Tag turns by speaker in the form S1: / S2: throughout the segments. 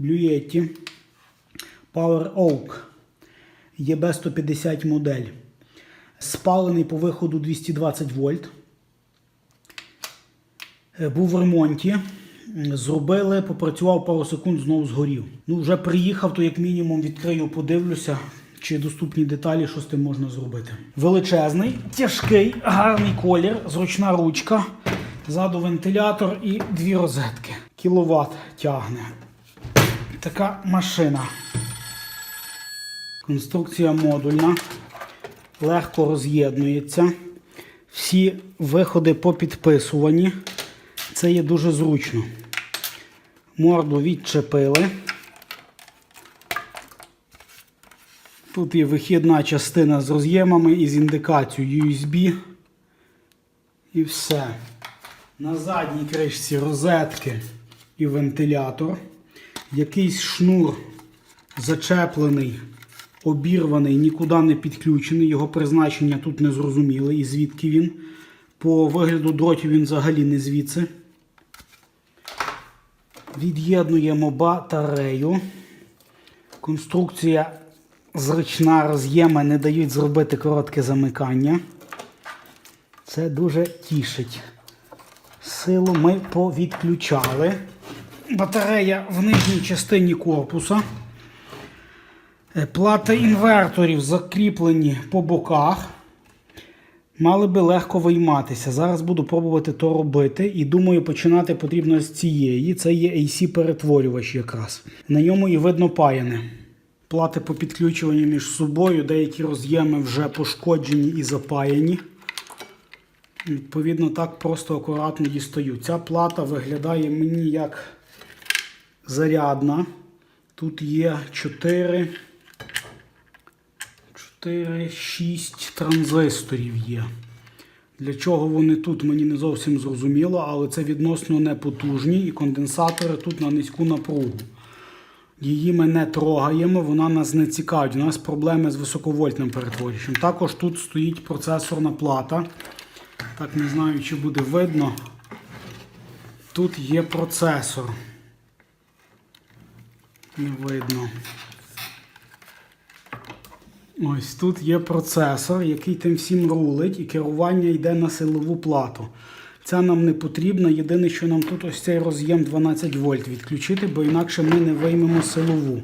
S1: Blue Power Oak. ЄБ150 модель. Спалений по виходу 220 вольт. Е, Був в ремонті. Зробили, попрацював пару секунд, знову згорів. Ну, вже приїхав, то як мінімум відкрию, подивлюся, чи доступні деталі, що з тим можна зробити. Величезний, тяжкий, гарний колір, зручна ручка, ззаду вентилятор і дві розетки. Кіловат тягне. Така машина. Конструкція модульна, легко роз'єднується. Всі виходи попідписувані. Це є дуже зручно. Морду відчепили. Тут є вихідна частина з роз'ємами і з індикацією USB. І все. На задній кришці розетки і вентилятор. Якийсь шнур зачеплений, обірваний, нікуди не підключений. Його призначення тут не зрозуміле і звідки він. По вигляду дротів він взагалі не звідси. Від'єднуємо батарею. Конструкція зручна, роз'єми не дають зробити коротке замикання. Це дуже тішить. Силу ми повідключали. Батарея в нижній частині корпуса. Е, Плати інверторів закріплені по боках. Мали би легко вийматися. Зараз буду пробувати то робити. І думаю, починати потрібно з цієї. Це є AC-перетворювач якраз. На ньому і видно паяне. Плати по підключуванню між собою, деякі роз'єми вже пошкоджені і запаяні. Відповідно, так просто акуратно дістаю. Ця плата виглядає мені як зарядна. Тут є 4, 4, 6 транзисторів є. Для чого вони тут, мені не зовсім зрозуміло, але це відносно непотужні і конденсатори тут на низьку напругу. Її ми не трогаємо, вона нас не цікавить. У нас проблеми з високовольтним перетворювачем. Також тут стоїть процесорна плата. Так не знаю, чи буде видно. Тут є процесор. Не видно. Ось тут є процесор, який тим всім рулить, і керування йде на силову плату. Ця нам не потрібна. Єдине, що нам тут ось цей роз'єм 12 вольт відключити, бо інакше ми не виймемо силову.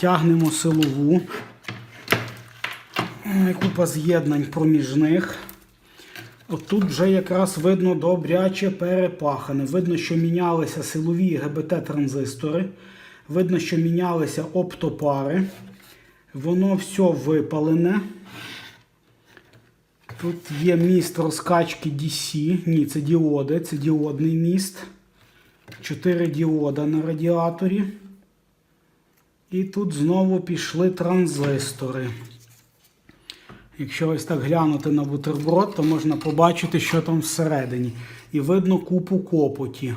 S1: Тягнемо силову. Е, Купа з'єднань проміжних. От тут вже якраз видно добряче перепахане. Видно, що мінялися силові ГБТ-транзистори. Видно, що мінялися оптопари. Воно все випалене. Тут є міст розкачки DC. Ні, це діоди, це діодний міст. Чотири діода на радіаторі. І тут знову пішли транзистори. Якщо ось так глянути на бутерброд, то можна побачити, що там всередині. І видно купу копоті.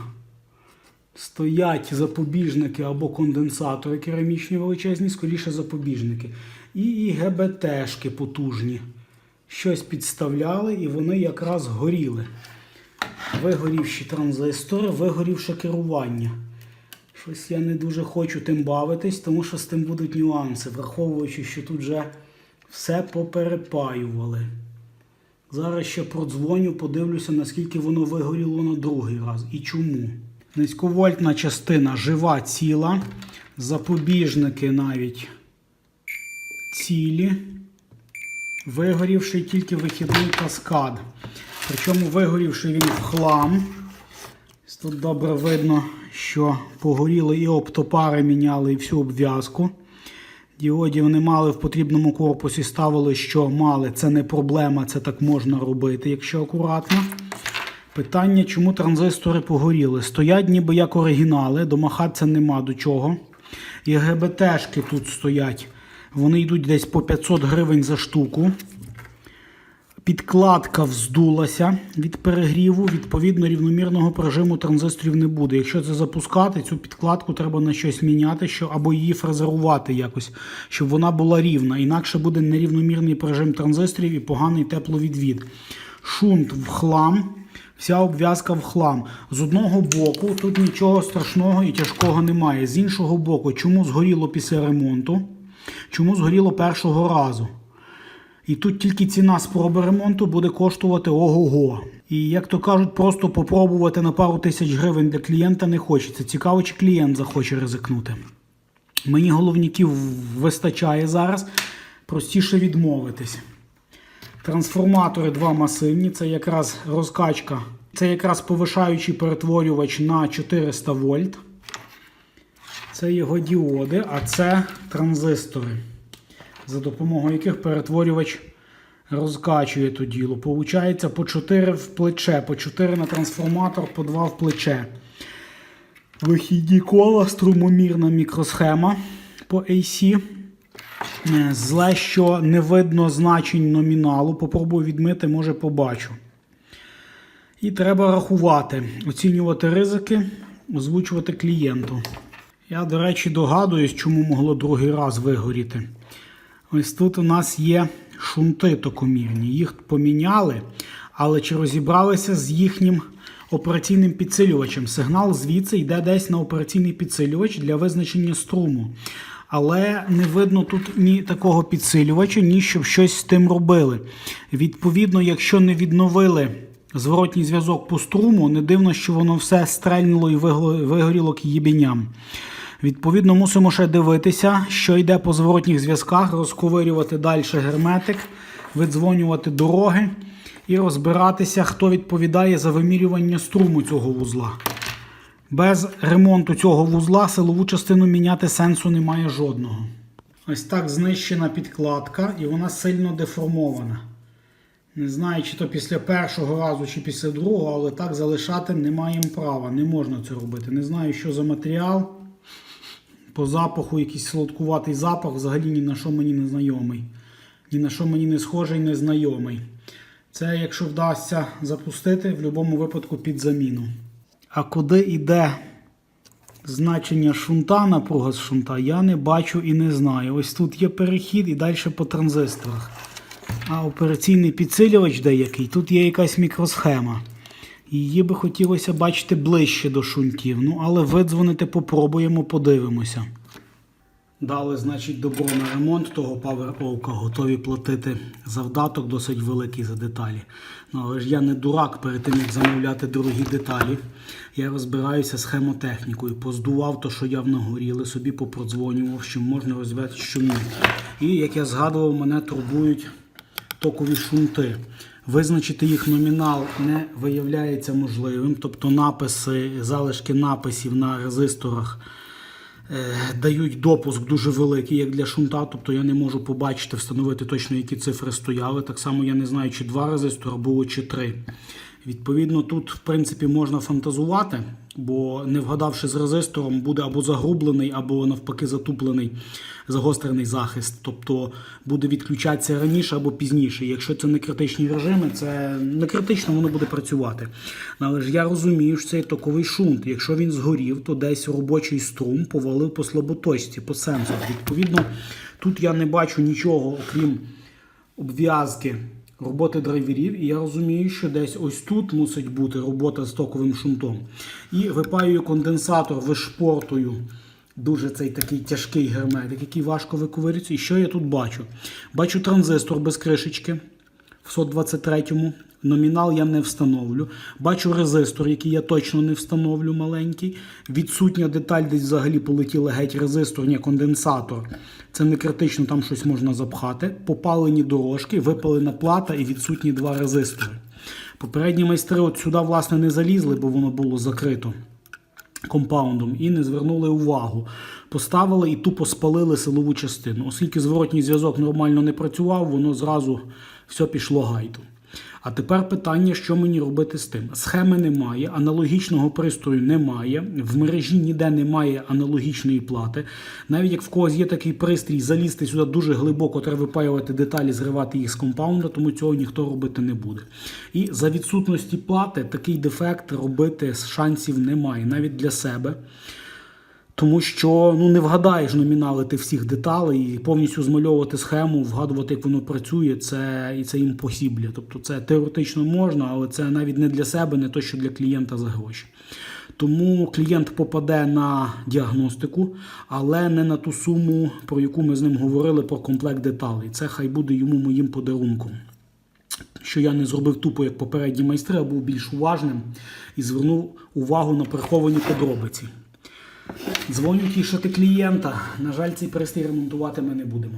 S1: Стоять запобіжники або конденсатори керамічні величезні, скоріше запобіжники. І ГБТшки потужні. Щось підставляли і вони якраз горіли. Вигорівші транзистори, вигорівше керування. Щось я не дуже хочу тим бавитись, тому що з тим будуть нюанси, враховуючи, що тут вже все поперепаювали. Зараз ще продзвоню, подивлюся, наскільки воно вигоріло на другий раз і чому. Низьковольтна частина жива ціла, запобіжники навіть цілі. Вигорівший тільки вихідний каскад. Причому вигорівший він в хлам. Тут добре видно, що погоріли і оптопари міняли, і всю обв'язку. Діодів не мали в потрібному корпусі, ставили, що мали. Це не проблема, це так можна робити, якщо акуратно. Питання, чому транзистори погоріли? Стоять ніби як оригінали, домахатися нема до чого. І ГБТшки тут стоять. Вони йдуть десь по 500 гривень за штуку. Підкладка вздулася від перегріву, відповідно, рівномірного прожиму транзисторів не буде. Якщо це запускати, цю підкладку треба на щось міняти, що, або її фрезерувати якось, щоб вона була рівна. Інакше буде нерівномірний прожим транзисторів і поганий тепловідвід. Шунт в хлам. Вся обв'язка в хлам. З одного боку тут нічого страшного і тяжкого немає. З іншого боку, чому згоріло після ремонту? Чому згоріло першого разу? І тут тільки ціна спроби ремонту буде коштувати ого-го. І як то кажуть, просто попробувати на пару тисяч гривень для клієнта не хочеться. Цікаво, чи клієнт захоче ризикнути. Мені головників вистачає зараз, простіше відмовитись. Трансформатори два масивні, це якраз розкачка, це якраз повишаючий перетворювач на 400 вольт. Це його діоди, а це транзистори, за допомогою яких перетворювач розкачує то діло. Получається по 4 в плече, по 4 на трансформатор, по 2 в плече. Вихідні кола, струмомірна мікросхема по AC. Е, Зле, що не видно значень номіналу. Попробую відмити, може побачу. І треба рахувати, оцінювати ризики, озвучувати клієнту. Я, до речі, догадуюсь, чому могло другий раз вигоріти. Ось тут у нас є шунти токомірні. Їх поміняли, але чи розібралися з їхнім операційним підсилювачем? Сигнал звідси йде десь на операційний підсилювач для визначення струму. Але не видно тут ні такого підсилювача, ні щоб щось з тим робили. Відповідно, якщо не відновили зворотній зв'язок по струму, не дивно, що воно все стрельнуло і вигоріло к їбеням. Відповідно, мусимо ще дивитися, що йде по зворотніх зв'язках, розковирювати далі герметик, видзвонювати дороги і розбиратися, хто відповідає за вимірювання струму цього вузла. Без ремонту цього вузла силову частину міняти сенсу немає жодного. Ось так знищена підкладка, і вона сильно деформована. Не знаю, чи то після першого разу, чи після другого, але так залишати не маємо права. Не можна це робити. Не знаю, що за матеріал. По запаху якийсь солодкуватий запах, взагалі ні на що мені не знайомий. Ні на що мені не схожий, не знайомий. Це, якщо вдасться запустити, в будь-якому випадку під заміну. А куди йде значення шунта, напруга з шунта, я не бачу і не знаю. Ось тут є перехід і далі по транзисторах. А операційний підсилювач деякий, тут є якась мікросхема. Її би хотілося бачити ближче до шунтів. Ну, але видзвонити попробуємо, подивимося. Дали, значить, добро на ремонт того Power готові платити завдаток досить великий за деталі. Ну, але ж я не дурак перед тим, як замовляти дорогі деталі. Я розбираюся з хемотехнікою. Поздував то, що явно горіли, собі попродзвонював, що можна розв'язати, що ні. І як я згадував, мене турбують токові шунти. Визначити їх номінал не виявляється можливим, тобто написи, залишки написів на резисторах дають допуск дуже великий, як для шунта. Тобто я не можу побачити, встановити точно, які цифри стояли. Так само я не знаю, чи два резистора було, чи три. Відповідно, тут, в принципі, можна фантазувати, бо не вгадавши з резистором, буде або загрублений, або навпаки затуплений загострений захист. Тобто буде відключатися раніше або пізніше. Якщо це не критичні режими, це не критично, воно буде працювати. Але ж я розумію, що цей токовий шунт. Якщо він згорів, то десь робочий струм повалив по слаботочці, по сенсору. Відповідно, тут я не бачу нічого, окрім обв'язки роботи драйверів, і я розумію, що десь ось тут мусить бути робота з токовим шунтом. І випаюю конденсатор, вишпортую дуже цей такий тяжкий герметик, який важко виковирюється. І що я тут бачу? Бачу транзистор без кришечки в 123-му. Номінал я не встановлю. Бачу резистор, який я точно не встановлю маленький. Відсутня деталь, десь взагалі полетіла геть резистор, ні, конденсатор. Це не критично, там щось можна запхати. Попалені дорожки, випалена плата і відсутні два резистори. Попередні майстри от сюди, власне, не залізли, бо воно було закрито компаундом і не звернули увагу. Поставили і тупо спалили силову частину. Оскільки зворотній зв'язок нормально не працював, воно зразу все пішло гайду. А тепер питання, що мені робити з тим. Схеми немає, аналогічного пристрою немає, в мережі ніде немає аналогічної плати. Навіть як в когось є такий пристрій, залізти сюди дуже глибоко, треба випаювати деталі, зривати їх з компаунда, тому цього ніхто робити не буде. І за відсутності плати такий дефект робити шансів немає, навіть для себе. Тому що ну, не вгадаєш номінали ти всіх деталей і повністю змальовувати схему, вгадувати, як воно працює, це і це імпосіблі. Тобто це теоретично можна, але це навіть не для себе, не то, що для клієнта за гроші. Тому клієнт попаде на діагностику, але не на ту суму, про яку ми з ним говорили про комплект деталей. Це хай буде йому моїм подарунком. Що я не зробив тупо як попередні майстри, а був більш уважним і звернув увагу на приховані подробиці. Дзвоню тішити клієнта. На жаль, цей пристрій ремонтувати ми не будемо.